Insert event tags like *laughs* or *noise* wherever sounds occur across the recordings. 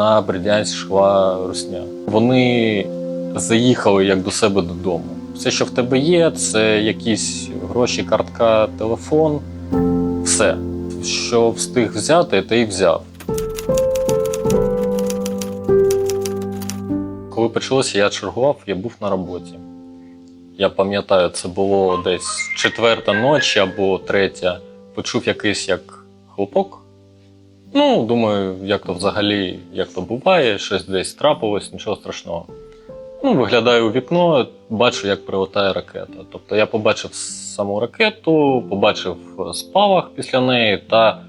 на Бердянськ шла русня. Вони заїхали як до себе додому. Все, що в тебе є, це якісь гроші, картка, телефон. Все, що встиг взяти, те й взяв. Коли почалося, я чергував, я був на роботі. Я пам'ятаю, це було десь четверта ночі або третя. Почув якийсь як хлопок. Ну, думаю, як то взагалі, як то буває, щось десь трапилось, нічого страшного. Ну, виглядаю у вікно, бачу, як прилетає ракета. Тобто я побачив саму ракету, побачив спалах після неї, та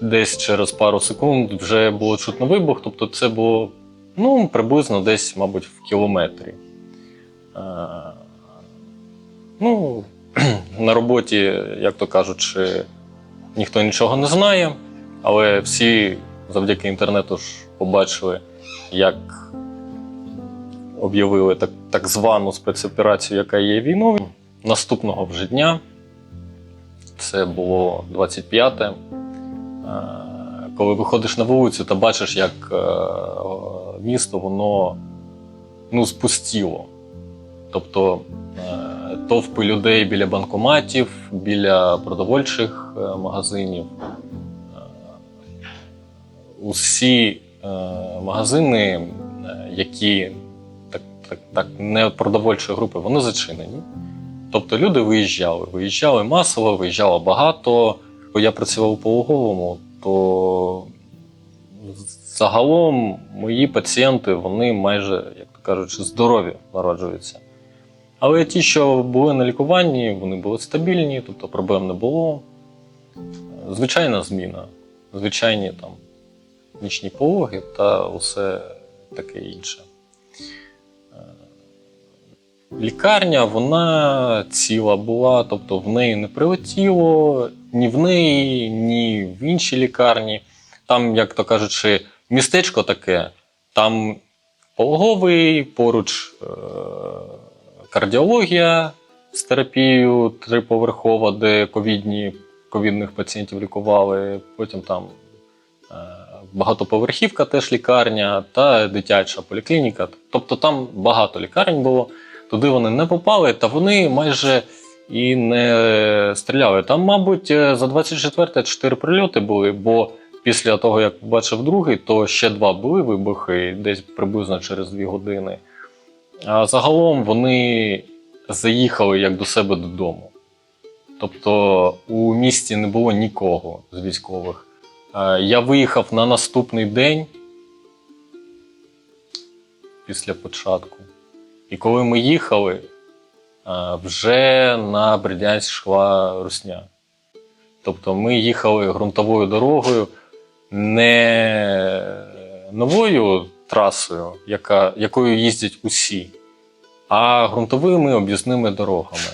десь через пару секунд вже було чутно вибух. Тобто це було ну, приблизно десь, мабуть, в кілометрі. Е, ну, *clears throat* на роботі, як то кажучи, ніхто нічого не знає, але всі завдяки інтернету ж побачили, як об'явили так, так звану спецоперацію, яка є війною. Наступного вже дня, це було 25-те, е, коли виходиш на вулицю та бачиш, як е, місто воно ну, спустіло. Тобто е, товпи людей біля банкоматів, біля продовольчих магазинів. Усі е, магазини, е, які так, так, так, не продовольчої групи, вони зачинені. Тобто люди виїжджали, виїжджали масово, виїжджало багато. Коли я працював у пологовому, то загалом мої пацієнти вони майже, як то кажучи, здорові народжуються. Але ті, що були на лікуванні, вони були стабільні, тобто проблем не було. Звичайна зміна, звичайні там нічні пологи та усе таке інше. Е, Лікарня, вона ціла була, тобто в неї не прилетіло ні в неї, ні в іншій лікарні. Там, як то кажучи, містечко таке, там пологовий, поруч е- кардіологія з терапією триповерхова, де ковідні, ковідних пацієнтів лікували. Потім там е- багатоповерхівка, теж лікарня, та дитяча поліклініка. Тобто там багато лікарень було. Туди вони не попали, та вони майже і не стріляли. Там, мабуть, е, за 24 4 прильоти були, бо після того, як побачив другий, то ще два були вибухи, десь приблизно через 2 години. А загалом вони заїхали як до себе додому. Тобто у місті не було нікого з військових. Е, Я виїхав на наступний день після початку. І коли ми їхали, е, вже на Бердянськ йшла русня. Тобто ми їхали ґрунтовою дорогою, не новою трасою, яка, якою їздять усі, а ґрунтовими об'їзними дорогами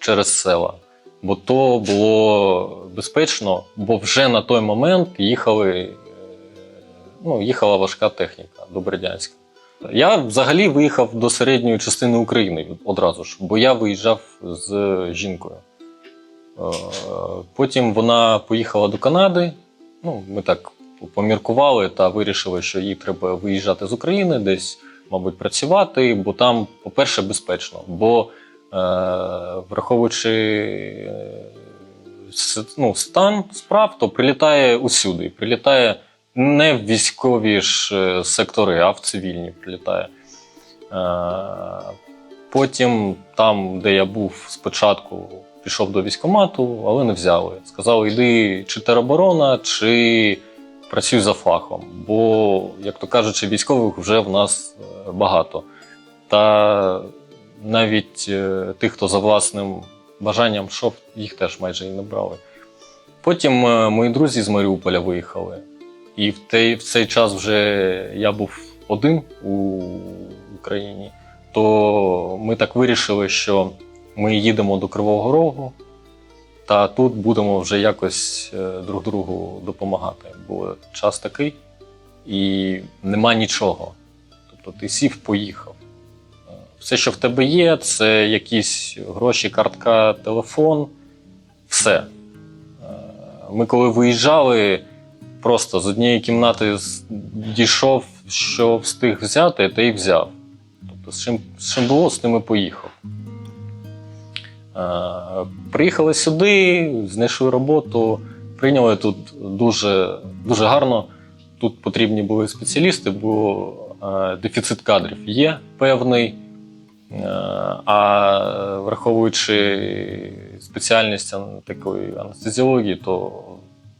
через села. Бо то було безпечно, бо вже на той момент їхали, е, ну, їхала важка техніка до Бердянська. Я взагалі виїхав до середньої частини України одразу ж, бо я виїжджав з жінкою. Е, Потім вона поїхала до Канади. Ну, ми так поміркували та вирішили, що їй треба виїжджати з України, десь, мабуть, працювати, бо там, по-перше, безпечно. Бо враховуючи е, ну, стан справ, то прилітає усюди. Прилітає не в військові ж е, сектори, а в цивільні прилітає. Е, Потім, там, де я був спочатку, пішов до військкомату, але не взяли. Сказали, йди чи тероборона, чи працюй за фахом. Бо, як то кажучи, військових вже в нас е, багато. Та навіть е, тих, хто за власним бажанням йшов, їх теж майже і не брали. Потім е, мої друзі з Маріуполя виїхали. І в, той, в цей час вже я був один у Україні, то ми так вирішили, що ми їдемо до Кривого Рогу, та тут будемо вже якось е, друг другу допомагати. Бо час такий і нема нічого. Тобто ти сів, поїхав. Все, що в тебе є, це якісь гроші, картка, телефон, все. Е, Ми коли виїжджали, просто з однієї кімнати дійшов, що встиг взяти, та й взяв. Тобто, з чим, з чим було, з тим і поїхав. Е, Приїхали сюди, знайшли роботу, прийняли тут дуже, дуже гарно. Тут потрібні були спеціалісти, бо е, дефіцит кадрів є певний. А враховуючи спеціальність такої анестезіології, то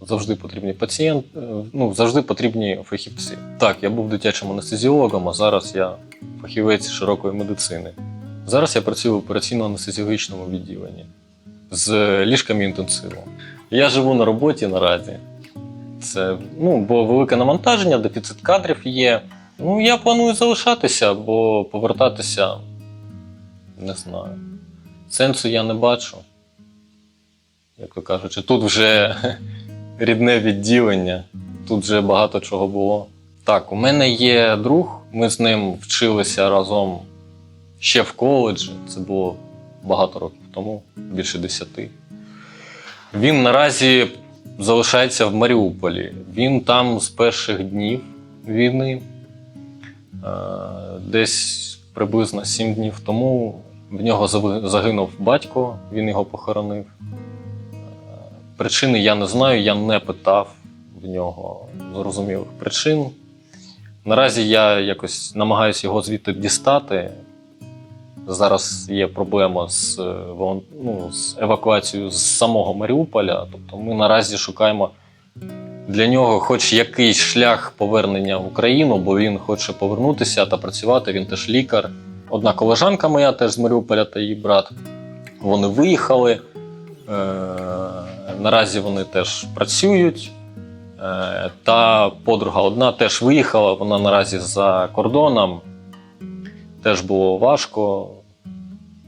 завжди потрібні пацієнт, е, ну, завжди потрібні фахівці. Так, я був дитячим анестезіологом, а зараз я фахівець широкої медицини. Зараз я працюю в операційно-анестезіологічному відділенні з ліжками інтенсиву. Я живу на роботі наразі. Це ну, бо велике навантаження, дефіцит кадрів є. Ну, я планую залишатися, бо повертатися не знаю. Сенсу я не бачу. Як то кажучи, тут вже *laughs* рідне відділення, тут вже багато чого було. Так, у мене є друг, ми з ним вчилися разом ще в коледжі. Це було багато років тому, більше десяти. Він наразі залишається в Маріуполі. Він там з перших днів війни. Е, Десь приблизно сім днів тому в нього загинув батько, він його похоронив. Причини я не знаю, я не питав в нього зрозумілих причин. Наразі я якось намагаюся його звідти дістати. Зараз є проблема з, ну, з евакуацією з самого Маріуполя. Тобто ми наразі шукаємо для нього хоч якийсь шлях повернення в Україну, бо він хоче повернутися та працювати. Він теж лікар. Одна колежанка моя теж з Маріуполя та її брат. Вони виїхали. Е, наразі вони теж працюють. Е, та подруга одна теж виїхала, вона наразі за кордоном. Теж було важко.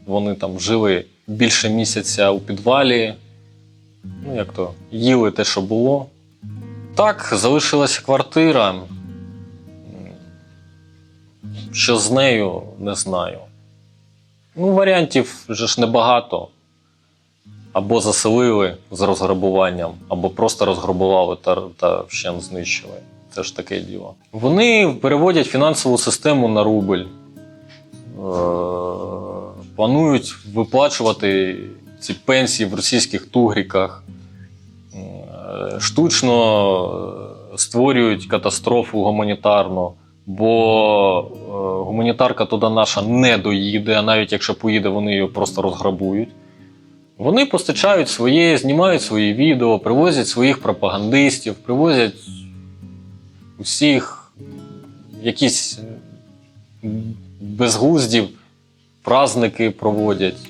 Вони там жили більше місяця у підвалі. Ну, як то, їли те, що було. Так, залишилася квартира. Що з нею, не знаю. Ну, варіантів вже ж небагато. Або заселили з розграбуванням, або просто розграбували та, та вщент знищили. Це ж таке діло. Вони переводять фінансову систему на рубль. Е, Планують виплачувати ці пенсії в російських тугріках. Е, штучно е, створюють катастрофу гуманітарну, бо е, гуманітарка туди наша не доїде, а навіть якщо поїде, вони її просто розграбують. Вони постачають своє, знімають свої відео, привозять своїх пропагандистів, привозять усіх якісь безглуздів, праздники проводять,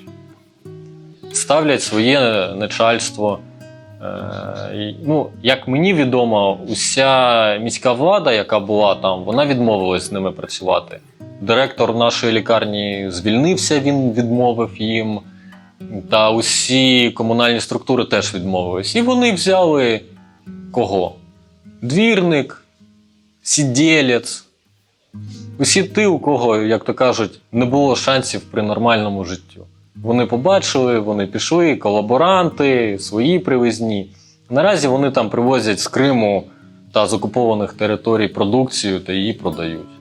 ставлять своє начальство. Е, ну, як мені відомо, уся міська влада, яка була там, вона відмовилась з ними працювати. Директор нашої лікарні звільнився, він відмовив їм. Та усі комунальні структури теж відмовились. І вони взяли кого? Двірник, сідєлець. Усі ті, у кого, як то кажуть, не було шансів при нормальному життю. Вони побачили, вони пішли, колаборанти, свої привезні. Наразі вони там привозять з Криму та з окупованих територій продукцію та її продають.